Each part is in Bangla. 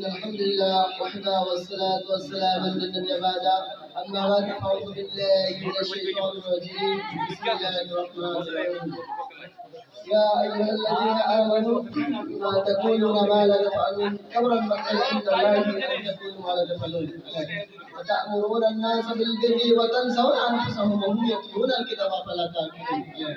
إن الحمد لله وحده والصلاة والسلام على النبي بعد. أما بعد فأعوذ بالله من الشيطان الرجيم. بسم الله الرحمن الرحيم. يا أيها الذين آمنوا ما تقولون ما لا تفعلون. كبر المقتا عند الله أن تقولوا ما لا تفعلون. وتأمرون الناس بالبر وتنسون أنفسهم وهم يتلون الكتاب فلا تعقلون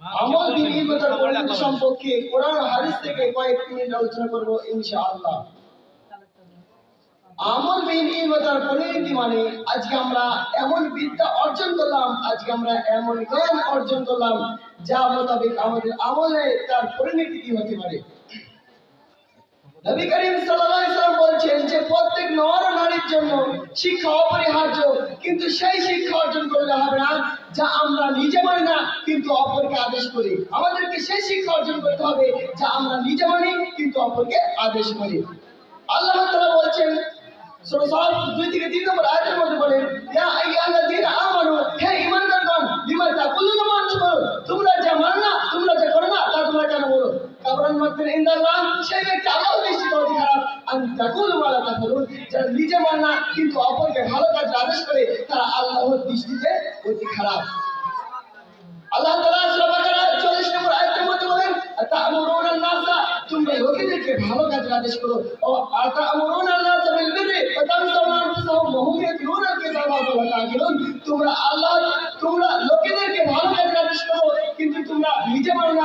আমল পরিণতি সম্পর্কে? কোরআন হাদিস থেকে মিনিট আলোচনা করব ইনশাআল্লাহ। আমল পরিণতি মানে? আজকে আমরা এমন বিদ্যা অর্জন করলাম আজকে আমরা এমন জ্ঞান অর্জন করলাম যা মোতাবেক আমাদের আমলে তার পরিণতি কি হতে পারে? নবী করিম সাল্লাম বলছেন যে প্রত্যেক নর নারীর জন্য শিক্ষা অপরিহার্য, কিন্তু সেই শিক্ষা অর্জন করলে হবে না, যা আমরা নিজে মানি না, কিন্তু অপরকে আদেশ করি। আমাদেরকে সেই শিক্ষা অর্জন করতে হবে, যা আমরা নিজে মানি, কিন্তু অপরকে আদেশ করি। আল্লাহ তাআলা বলছেন দুই থেকে তিন নম্বর আয়াতের মধ্যে বলেন, ইয়া আইয়ুহাল্লাযীনা আমানু, হে নিজে মান না, কিন্তু অপরকে ভালো কাজ আদেশ করে, তারা আল্লাহর দৃষ্টিতে অতি খারাপ। আল্লাহ তাআলা সূরা বাকারা 40 নম্বর মধ্যে বলেন তোমরা লোকেদেরকে ভালো কাজের আদেশ করো। ও তোমরা আল্লাহ, তোমরা লোকেদেরকে ভালো কাজের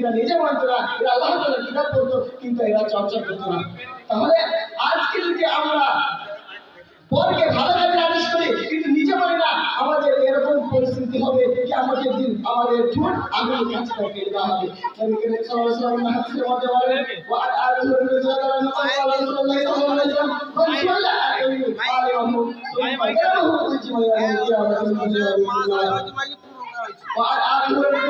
এরা নিজে মানতো না এরা আল্লাহ তাআলার কিতাব পড়তো কিন্তু এরা চর্চা করতো না তাহলে আজকে যদি আমরা পরকে ভালো কাজে আদেশ করি কিন্তু নিজে মানি না আমাদের এরকম পরিস্থিতি হবে কি আমাদের দিন আমাদের ঠোঁট আগুন কাছে কেটে দেওয়া হবে নবী করিম সাল্লাল্লাহু আলাইহি হাদিসের মধ্যে বলেন ওয়া আন আবি হুরায়রা রাদিয়াল্লাহু আনহু রাসূলুল্লাহ সাল্লাল্লাহু আলাইহি ওয়াসাল্লাম মান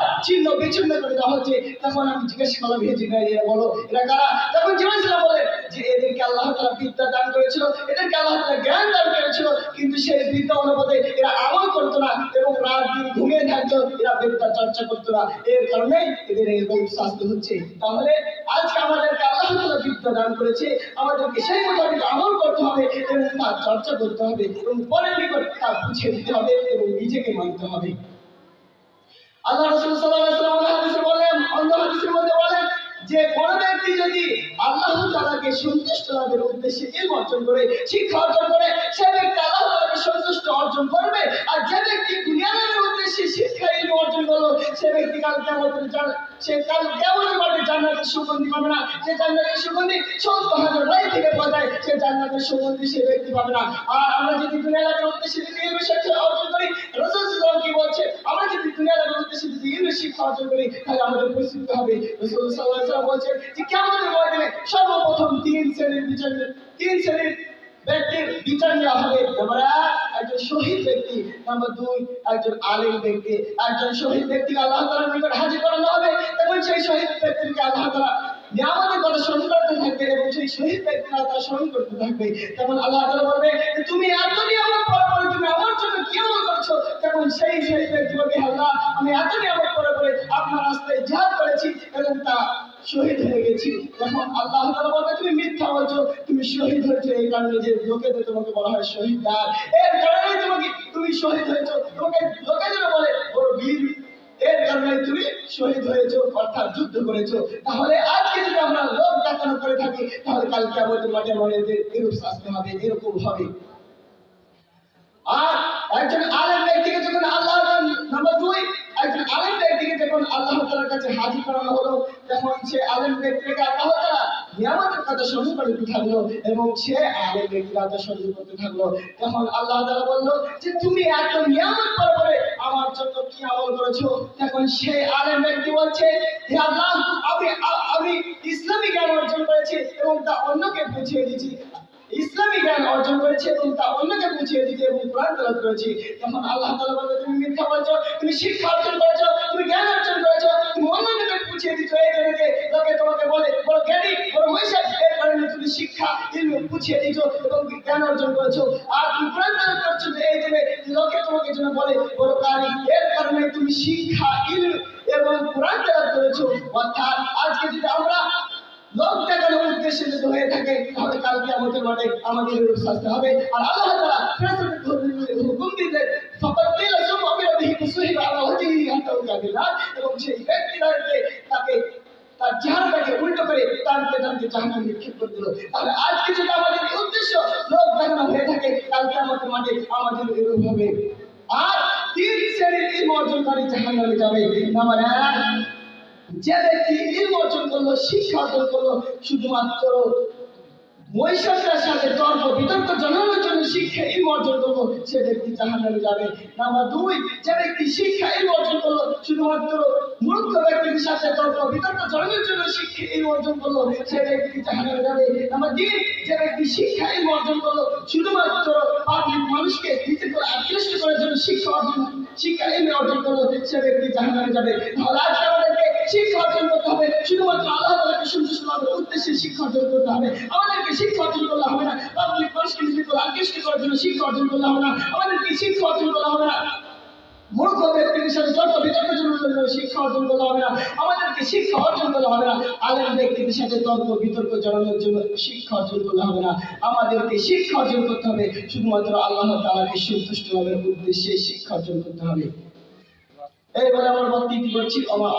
ছিন্ন, বিচ্ছিন্ন করে দেওয়া হচ্ছে। তখন আমি জিজ্ঞেস করলাম, হে এরা বলো, এরা কারা? তখন সাল্লাম বলে যে, এদেরকে আল্লাহ তাআলা বিদ্যা দান করেছিল, এদেরকে আল্লাহ তাআলা জ্ঞান দান করেছিল, কিন্তু সেই বিদ্যা অনুপাতে এরা আমল করতো না এবং রাত দিন ঘুমিয়ে থাকতো, এরা বিদ্যা চর্চা করতো না। এর কারণে এদের এরকম শাস্তি হচ্ছে। তাহলে আজকে আমাদেরকে আল্লাহ তাআলা বিদ্যা দান করেছে, আমাদেরকে সেই মোতাবেক আমল করতে হবে এবং তার চর্চা করতে হবে এবং পরের নিকট তা বুঝিয়ে দিতে হবে এবং নিজেকে মানতে হবে। যে অর্জন করবে আর যে উদ্দেশ্যে শিক্ষা অর্জন করল, সে ব্যক্তি কাল কিয়ামতের সে কাল কেমন মাঠে জান্নাতের সুগন্ধি পাবে না। সে জান্নাতের সুগন্ধি রায় থেকে সে জান্নাতের সুগন্ধি সে ব্যক্তি পাবে না। আর আমরা যদি দুনিয়া লাগার উদ্দেশ্যে যদি ইলমের অর্জন করি, রসুল সাল্লাম কি বলছে? আমরা যদি দুনিয়া লাগার উদ্দেশ্যে যদি ইলমের শিক্ষা অর্জন করি, তাহলে আমাদের প্রস্তুত হবে। রসুল সাল্লাহ সাল্লাম বলছে যে কেমন ময়দানে সর্বপ্রথম তিন শ্রেণির বিচার তিন শ্রেণির ব্যক্তির বিচার নেওয়া হবে। এক, একজন শহীদ ব্যক্তি। নাম্বার দুই, একজন আলিম ব্যক্তি। একজন শহীদ ব্যক্তিকে আল্লাহ তালার নিকট হাজির করানো হবে। এবং সেই শহীদ ব্যক্তিকে আল্লাহ তালা নিয়ামতের কথা স্মরণ করতে থাকবে এবং সেই শহীদ ব্যক্তিরা তা স্মরণ করতে থাকবে। তেমন আল্লাহ তালা বলবে তুমি এত নিয়ামত পরে পরে, তুমি আমার জন্য কি আমল করছ? তেমন সেই শহীদ ব্যক্তি বলবে আল্লাহ আমি এত নিয়ামত পরে পরে আপনার রাস্তায় জিহাদ করেছি এবং তা শহীদ হয়ে গেছি। তখন আল্লাহ তাআলা বলবে, তুমি মিথ্যা বলছো, তুমি শহীদ হয়েছো, এই কারণে যে লোকেদের তোমাকে বলা হয় শহীদ দার এর কারণে তোমাকে, তুমি শহীদ হয়েছো। তোমাকে লোকেদের বলে, বড় বীর এর কারণে তুমি শহীদ হয়েছো, অর্থাৎ যুদ্ধ করেছ। তাহলে আজকে যদি আমরা লোক দেখানো করে থাকি, তাহলে কালকে আমাদের মাঠে আমাদের এরূপ শাস্তি হবে, এরকম হবে। আর একজন আলেম ব্যক্তিকে যখন আল্লাহ নাম্বার দুই, একজন আলেম ব্যক্তিকে যখন আল্লাহ তালার কাছে হাজির করানো হলো, তখন সে আলেম ব্যক্তিকে আল্লাহ তালা নিয়ামতের কথা স্মরণ করতে থাকল এবং সে আলেম ব্যক্তির কথা স্মরণ করতে থাকল। তখন আল্লাহ তালা বলল যে, তুমি এত নিয়ামত জন্য কি আমল করেছ? তখন সে আলেম ব্যক্তি বলছে, হে আল্লাহ, আমি আমি ইসলামী জ্ঞান অর্জন করেছি এবং তা অন্যকে বুঝিয়ে দিয়েছি। ইসলামী জ্ঞান অর্জন করেছে এবং তা অন্যকে বুঝিয়ে দিতে এবং কোরআন তালাত করেছি। তখন আল্লাহ তালা বলবে, তুমি মিথ্যা বলছো, তুমি শিক্ষা অর্জন করেছ, তুমি জ্ঞান অর্জন করেছ, তুমি অন্যকে বুঝিয়ে দিচ্ছ এই জন্যকে লোকে তোমাকে বলে বড় জ্ঞানী বড় মহিষাদ, এর কারণে তুমি শিক্ষা ইলম বুঝিয়ে দিচ্ছ এবং জ্ঞান অর্জন করেছ। আর তুমি কোরআন করছ যে এই জন্য লোকে তোমাকে জন্য বলে বড় কারি, এর কারণে তুমি শিক্ষা ইলম এবং কোরআন তেলাওয়াত করেছ। অর্থাৎ আজকে যদি আমরা লোক দেখানোর উদ্দেশ্যে যদি হয়ে থাকে, তাহলে কালকে আমাদের মাঠে আমাদের শাস্তি হবে। আর আল্লাহ তাআলা হুকুম দিলেন উকাবিলা এবং সেই তাকে, তার চেহারাটাকে উল্টো করে জাহান্নামে নিক্ষেপ করে দিল। তাহলে আজকে যদি আমাদের উদ্দেশ্য? লোক দেখানো হয়ে থাকে কালকে আমাদের আমাদের এরূপ হবে। আর তিন শ্রেণির যাবে। নাম্বার এক, যে ব্যক্তি অর্জন করল, শিক্ষা অর্জন করল, শুধুমাত্র মহিষাসের সাথে তর্ক বিতর্ক জানানোর জন্য শিক্ষা ইলম অর্জন করল সে ব্যক্তি যাবে। নাম্বার দুই, যে ব্যক্তি শিক্ষা ইলম অর্জন করল, শুধুমাত্র মূর্খ ব্যক্তির সাথে তর্ক বিতর্ক জানানোর জন্য শিক্ষা ইলম অর্জন করল সে ব্যক্তি জাহান্নামে যাবে। নাম্বার তিন, যে ব্যক্তি শিক্ষা ইলম অর্জন করল, শুধুমাত্র পাবলিক মানুষকে করে আকৃষ্ট করার জন্য শিক্ষা অর্জন, শিক্ষা ইলম অর্জন করল সে ব্যক্তি জাহান্নামে যাবে। তাহলে আজকে আমাদেরকে শিক্ষা অর্জন করতে হবে, শুধুমাত্র আল্লাহ হবে। আমাদেরকে শিক্ষা অর্জন হবে হবে হবে হবে হবে হবে করতে হবে। শুধুমাত্র আল্লাহ তাআলাকে সন্তুষ্ট হওয়ার উদ্দেশ্যে শিক্ষা অর্জন করতে হবে। এইবারে আমার বক্তব্য করছি আমার